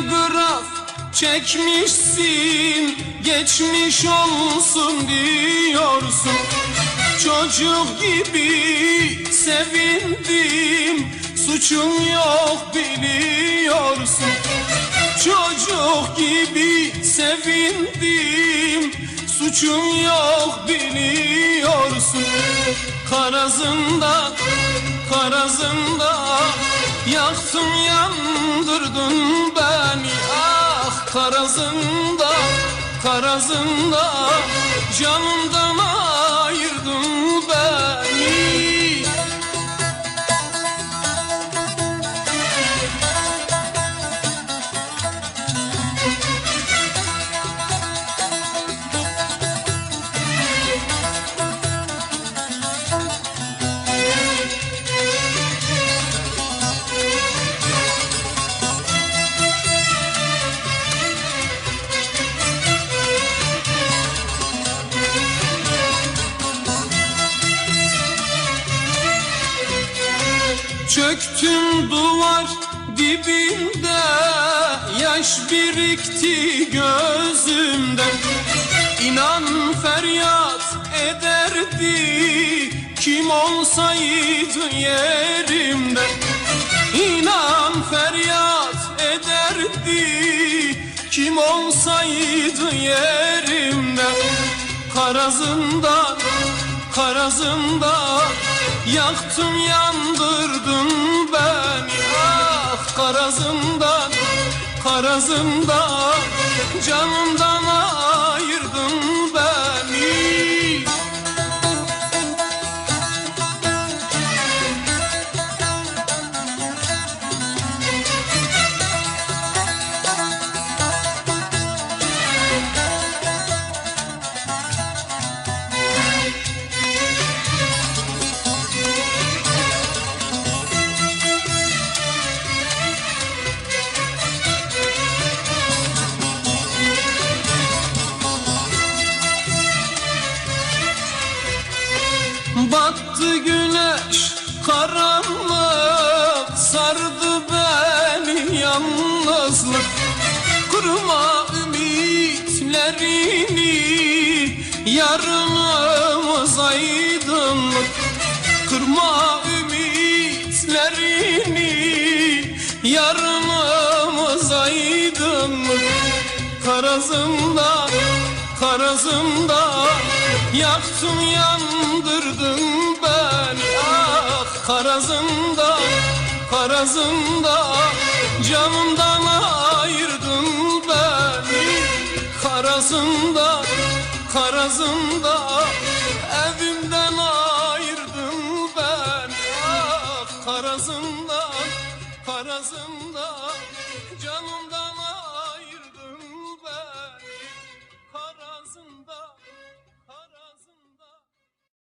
Telgraf çekmişsin Geçmiş olsun diyorsun. Çocuk gibi sevindim Suçum yok biliyorsun. Çocuk gibi sevindim Suçum yok biliyorsun. Karazında, karazında Yaktın yandırdın Ah karazında, karazında Çöktüm duvar dibinde Yaş birikti gözümde. İnan feryat ederdi Kim olsaydı yerimde? İnan feryat ederdi Kim olsaydı yerimde? Karazından, karazından Yaktın yandırdın beni. Ah karazından, karazından Canımdan ayırdın beni Battı güneş karanlık Sardı beni yalnızlık. Kurma ümitlerini Yarınımız aydınlık. Kırma ümitlerini Yarınımız aydınlık. Karazımda, karazımda Yaktın yandırdın beni. Ah karazımda, karazımda Canımdan ayırdın beni? Karazımda, karazımda Evimden ayırdın beni. Ah karazımda, karazımda